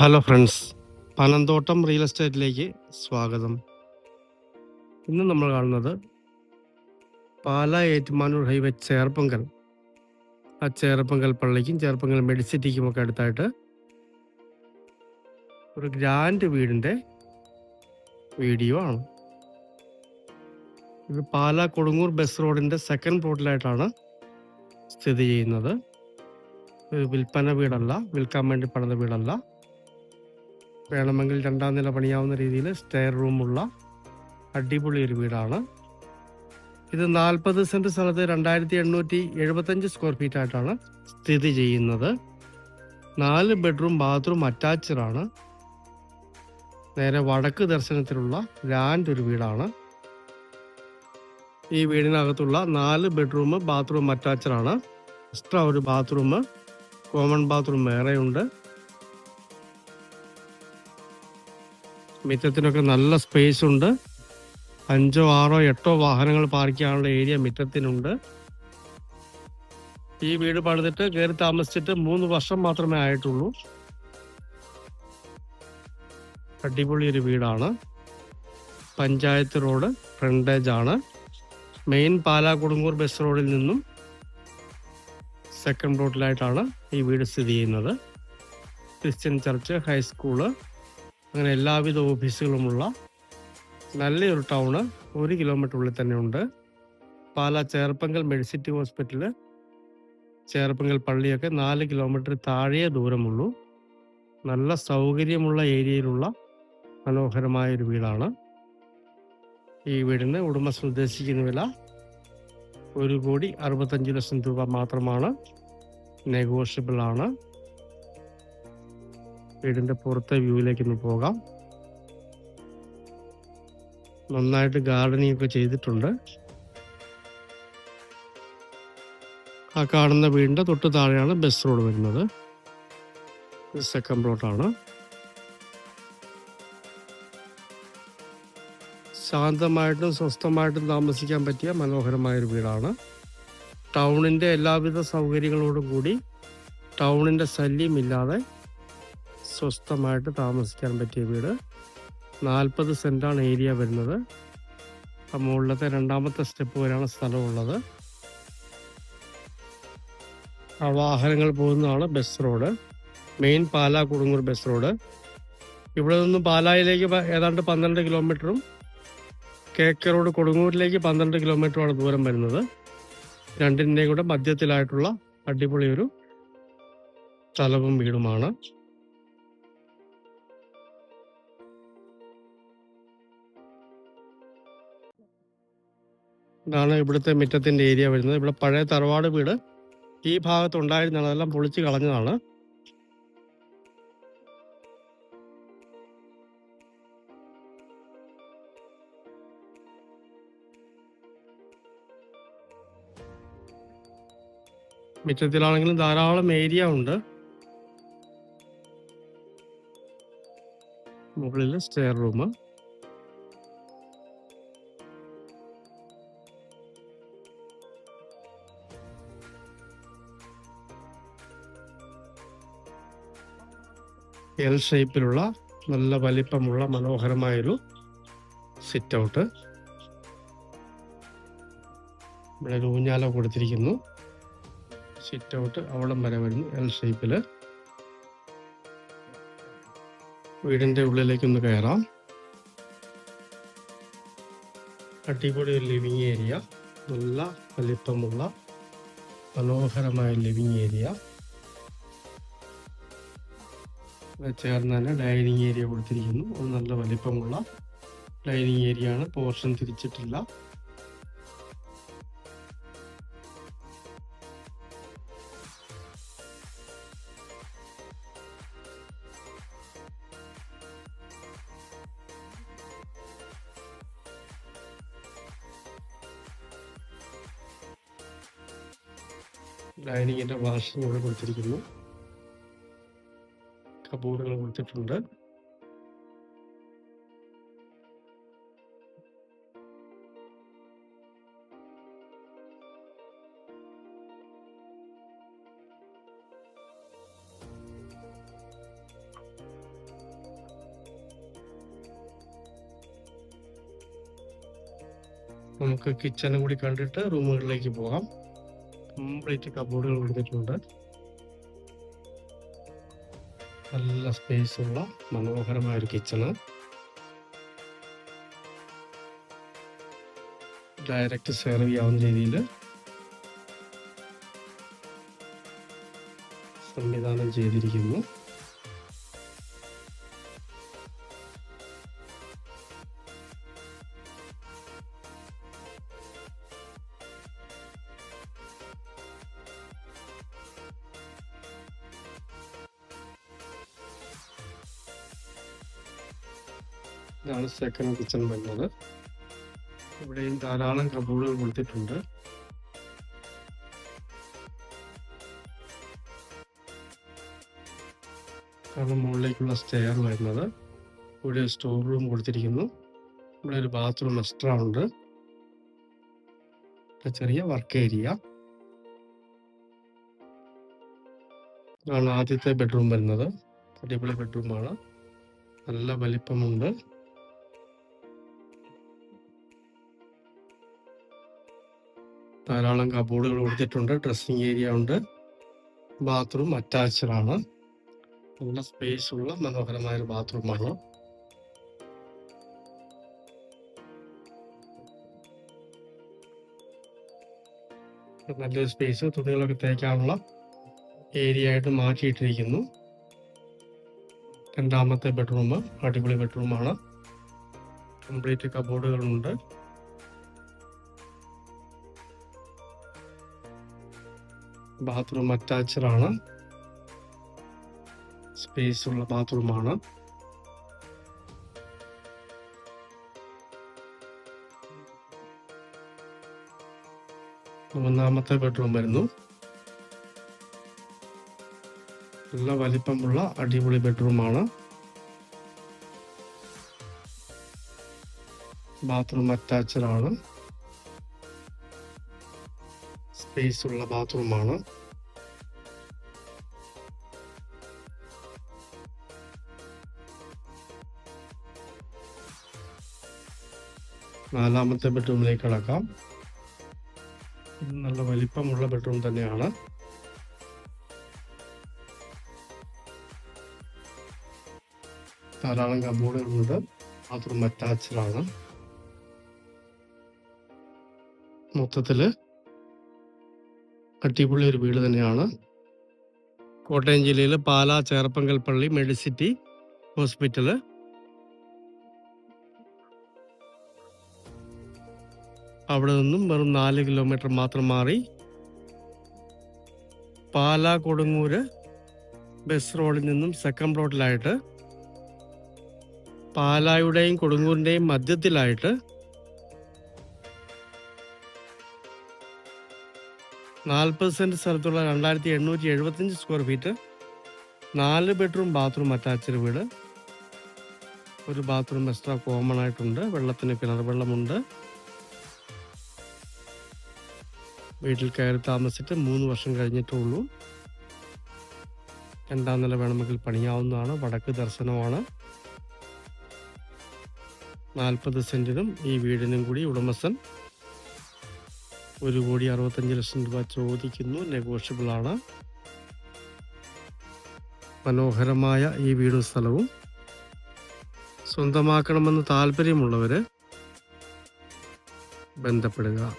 Hello friends Panamthottam real എസ്റ്റേറ്റിലേക്ക് സ്വാഗതം. ഇന്ന് നമ്മൾ കാണുന്നത് പാല ഏറ്റുമാനൂർ ഹൈവേ ചേർപ്പങ്കൽ. ആ ചേർപ്പങ്കൽ പള്ളിക്കും ചേർപ്പങ്കൽ മെഡിസിറ്റിക്കും ഒക്കെ അടുത്തായിട്ട് ഒരു ഗ്രാൻഡ് വീടിന്റെ വീഡിയോ ആണ്. ഇത് പാല കൊടുങ്ങൂർ ബസ് റോഡിന്റെ സെക്കൻഡ് പ്ലോട്ടിലായിട്ടാണ് സ്ഥിതി ചെയ്യുന്നത്. വിൽപ്പന വീടല്ല വിൽക്കാൻ വേണ്ടി പണിത വീടല്ല. വേണമെങ്കിൽ രണ്ടാം നില പണിയാവുന്ന രീതിയിൽ സ്റ്റെയർ റൂമുള്ള അടിപൊളി ഒരു വീടാണ്. ഇത് നാൽപ്പത് സെന്റ് സ്ഥലത്ത് രണ്ടായിരത്തി എണ്ണൂറ്റി എഴുപത്തഞ്ച് സ്ക്വയർ ഫീറ്റ് ആയിട്ടാണ് സ്ഥിതി ചെയ്യുന്നത്. നാല് ബെഡ്റൂം ബാത്റൂം അറ്റാച്ച്ഡ് ആണ്. നേരെ വടക്ക് ദർശനത്തിലുള്ള ലാൻഡ് ഒരു വീടാണ്. ഈ വീടിനകത്തുള്ള നാല് ബെഡ്റൂം ബാത്റൂം അറ്റാച്ച്ഡ് ആണ്. എക്സ്ട്രാ ഒരു ബാത്റൂം കോമൺ ബാത്റൂം വേറെയുണ്ട്. മിറ്റത്തിനൊക്കെ നല്ല സ്പേസ് ഉണ്ട്. അഞ്ചോ ആറോ എട്ടോ വാഹനങ്ങൾ പാർക്ക് ചെയ്യാനുള്ള ഏരിയ മിറ്റത്തിനുണ്ട്. ഈ വീട് പണിതിട്ട് കയറി താമസിച്ചിട്ട് മൂന്ന് വർഷം മാത്രമേ ആയിട്ടുള്ളൂ. അടിപൊളി ഒരു വീടാണ്. പഞ്ചായത്ത് റോഡ് ഫ്രണ്ടേജ് ആണ്. മെയിൻ പാലാ കൊടുങ്ങൂർ ബസ് റോഡിൽ നിന്നും സെക്കൻഡ് റോഡിലായിട്ടാണ് ഈ വീട് സ്ഥിതി ചെയ്യുന്നത്. ക്രിസ്ത്യൻ ചർച്ച് ഹൈസ്കൂൾ അങ്ങനെ എല്ലാവിധ ഓഫീസുകളുമുള്ള നല്ലൊരു ടൗണ് ഒരു കിലോമീറ്റർ ഉള്ളിൽ തന്നെ ഉണ്ട് പാലാ ചേർപ്പങ്കൽ മെഡിസിറ്റി ഹോസ്പിറ്റൽ ചേർപ്പങ്കൽ പള്ളിയൊക്കെ നാല് കിലോമീറ്റർ താഴെ ദൂരമുള്ളൂ. നല്ല സൗകര്യമുള്ള ഏരിയയിലുള്ള മനോഹരമായ ഒരു വീടാണ്. ഈ വീടിന് ഉടമസ്ഥ ഉദ്ദേശിക്കുന്ന വില ഒരു കോടി അറുപത്തഞ്ച് ലക്ഷം രൂപ മാത്രമാണ്. നെഗോഷ്യബിൾ ആണ് വീടിന്റെ പുറത്തെ വ്യൂവിലേക്ക് ഒന്ന് പോകാം. നന്നായിട്ട് ഗാർഡനിങ് ഒക്കെ ചെയ്തിട്ടുണ്ട്. ആ കാണുന്ന വീടിന്റെ തൊട്ട് താഴെയാണ് ബസ് റോഡ് വരുന്നത്. സെക്കൻഡ് പ്ലോട്ടാണ് ശാന്തമായിട്ടും സ്വസ്ഥമായിട്ടും താമസിക്കാൻ പറ്റിയ മനോഹരമായൊരു വീടാണ്. ടൗണിന്റെ എല്ലാവിധ സൗകര്യങ്ങളോടും കൂടി ടൗണിന്റെ ശല്യമില്ലാതെ സ്വസ്ഥമായിട്ട് താമസിക്കാൻ പറ്റിയ വീട്. നാൽപ്പത് സെന്റാണ് ഏരിയ വരുന്നത്. ആ മുകളിലത്തെ രണ്ടാമത്തെ സ്റ്റെപ്പ് വരെയാണ് സ്ഥലമുള്ളത്. ആ വാഹനങ്ങൾ പോകുന്നതാണ് bus road. Main Pala Kodungoor bus road. ഇവിടെ നിന്നും പാലായിലേക്ക് ഏതാണ്ട് പന്ത്രണ്ട് കിലോമീറ്ററും കേക്ക് റോഡ് കൊടുങ്ങൂരിലേക്ക് പന്ത്രണ്ട് കിലോമീറ്ററുമാണ് ദൂരം വരുന്നത്. രണ്ടിന്റെയും കൂടെ മധ്യത്തിലായിട്ടുള്ള അടിപൊളിയൊരു സ്ഥലവും വീടുമാണ്. ഇതാണ് ഇവിടുത്തെ മുറ്റത്തിന്റെ ഏരിയ വരുന്നത്. ഇവിടെ പഴയ തറവാട് വീട് ഈ ഭാഗത്തുണ്ടായിരുന്നതാണ് അതെല്ലാം പൊളിച്ച് കളഞ്ഞതാണ്. മുറ്റത്തിലാണെങ്കിലും ധാരാളം ഏരിയ ഉണ്ട്. മുകളിൽ സ്റ്റെയർ റൂം എൽ ഷേപ്പിലുള്ള നല്ല വലിപ്പമുള്ള മനോഹരമായൊരു സിറ്റ് ഔട്ട് ഇവിടെ ഒരു ഊഞ്ഞാല കൊടുത്തിരിക്കുന്നു. സിറ്റ് ഔട്ട് അവിടം വരെ വരുന്നു എൽ ഷേപ്പിൽ വീടിന്റെ ഉള്ളിലേക്കൊന്ന് കയറാം. അടിപൊളി ഒരു ലിവിങ് ഏരിയ. നല്ല വലിപ്പമുള്ള മനോഹരമായ ലിവിങ് ഏരിയ. ചേർന്ന് തന്നെ ഡൈനിങ് ഏരിയ കൊടുത്തിരിക്കുന്നു. അത് നല്ല വലിപ്പമുള്ള ഡൈനിങ് ഏരിയ ആണ്. പോർഷൻ തിരിച്ചിട്ടില്ല. ഡൈനിങ്ങിന്റെ വാഷിംഗ് ഇവിടെ കൊടുത്തിരിക്കുന്നു. കബൂറുകൾ വിളിച്ചിട്ടുണ്ട് നമുക്ക് കിച്ചനും കൂടി കണ്ടിട്ട് റൂമുകളിലേക്ക് പോകാം. കംപ്ലീറ്റ് കബോർഡുകൾ കൊടുത്തിട്ടുണ്ട് നല്ല സ്പേസ് ഉള്ള മനോഹരമായ ഒരു കിച്ചണ് ഡയറക്റ്റ് സെർവ് ചെയ്യാവുന്ന രീതിയിൽ സംവിധാനം ചെയ്തിരിക്കുന്നു. ഇതാണ് സെക്കൻഡ് കിച്ചൺ വരുന്നത് ഇവിടെയും ധാരാളം കബോർഡുകൾ കൊടുത്തിട്ടുണ്ട്. കാരണം മുകളിലേക്കുള്ള സ്റ്റെയർ വരുന്നത് ഇവിടെ സ്റ്റോർ റൂം കൊടുത്തിരിക്കുന്നു. ഇവിടെ ഒരു ബാത്റൂം എക്സ്ട്രാ ഉണ്ട്. ചെറിയ വർക്ക് ഏരിയ ഇതാണ് ആദ്യത്തെ ബെഡ്റൂം വരുന്നത്. അടിപൊളി ബെഡ്റൂമാണ് നല്ല വലിപ്പമുണ്ട്. ധാരാളം കബോർഡുകൾ കൊടുത്തിട്ടുണ്ട് ഡ്രസ്സിങ് ഏരിയ ഉണ്ട്. ബാത്റൂം അറ്റാച്ച്ഡ് ആണ്. നല്ല സ്പേസ് ഉള്ള മനോഹരമായ ഒരു ബാത്റൂമാണ് നല്ലൊരു സ്പേസ് തുണികളൊക്കെ തേക്കാനുള്ള ഏരിയ ആയിട്ട് മാറ്റിയിട്ടിരിക്കുന്നു. രണ്ടാമത്തെ ബെഡ്റൂം അടിപൊളി ബെഡ്റൂമാണ് കംപ്ലീറ്റ് കബോർഡുകളുണ്ട് ബാത്റൂം അറ്റാച്ച്ഡ് ആണ്. സ്പേസ് ഉള്ള ബാത്റൂമാണ് മൂന്നാമത്തെ ബെഡ്റൂം വരുന്നു. നല്ല വലിപ്പമുള്ള അടിപൊളി ബെഡ്റൂമാണ് ബാത്റൂം അറ്റാച്ച്ഡ് സ്പേസ് ഉള്ള ബാത്റൂമാണ് നാലാമത്തെ ബെഡ്റൂമിലേക്ക് കടക്കാം. നല്ല വലിപ്പമുള്ള ബെഡ്റൂം തന്നെയാണ്. ധാരാളം കബോർഡുകളുണ്ട് ബാത്റൂം അറ്റാച്ച്ഡ് ആണ്. മൊത്തത്തിൽ അടിപൊളി ഒരു വീട് തന്നെയാണ്. കോട്ടയം ജില്ലയിൽ പാലാ ചേർപ്പങ്കൽ പള്ളി മെഡിസിറ്റി ഹോസ്പിറ്റൽ അവിടെ നിന്നും വെറും നാല് കിലോമീറ്റർ മാത്രം മാറി പാലാ കൊടുങ്ങൂര് ബസ് റോഡിൽ നിന്നും സെക്കൻഡ് റോഡിലായിട്ട് പാലായുടെയും കൊടുങ്ങൂരിന്റെയും മധ്യത്തിലായിട്ട് നാൽപ്പത് സെന്റ് സ്ഥലത്തുള്ള രണ്ടായിരത്തി എണ്ണൂറ്റി എഴുപത്തഞ്ച് സ്ക്വയർ ഫീറ്റ് നാല് ബെഡ്റൂം ബാത്റൂം അറ്റാച്ച്ഡ് വീട്. ഒരു ബാത്റൂം എക്സ്ട്രാ കോമൺ ആയിട്ടുണ്ട്. വെള്ളത്തിന് കിണർ വെള്ളമുണ്ട്. വീട്ടിൽ കയറി താമസിച്ചിട്ട് മൂന്ന് വർഷം കഴിഞ്ഞിട്ടേ ഉള്ളൂ രണ്ടാം നില വേണമെങ്കിൽ പണിയാവുന്നതാണ്. വടക്ക് ദർശനമാണ്. നാൽപ്പത് സെന്റിനും ഈ വീടിനും കൂടി ഉടമസ്ഥൻ ഒരു കോടി അറുപത്തഞ്ച് ലക്ഷം രൂപ ചോദിക്കുന്നു. നെഗോഷ്യബിൾ ആണ്. മനോഹരമായ ഈ വീടും സ്ഥലവും സ്വന്തമാക്കണമെന്ന് താല്പര്യമുള്ളവര് ബന്ധപ്പെടുക.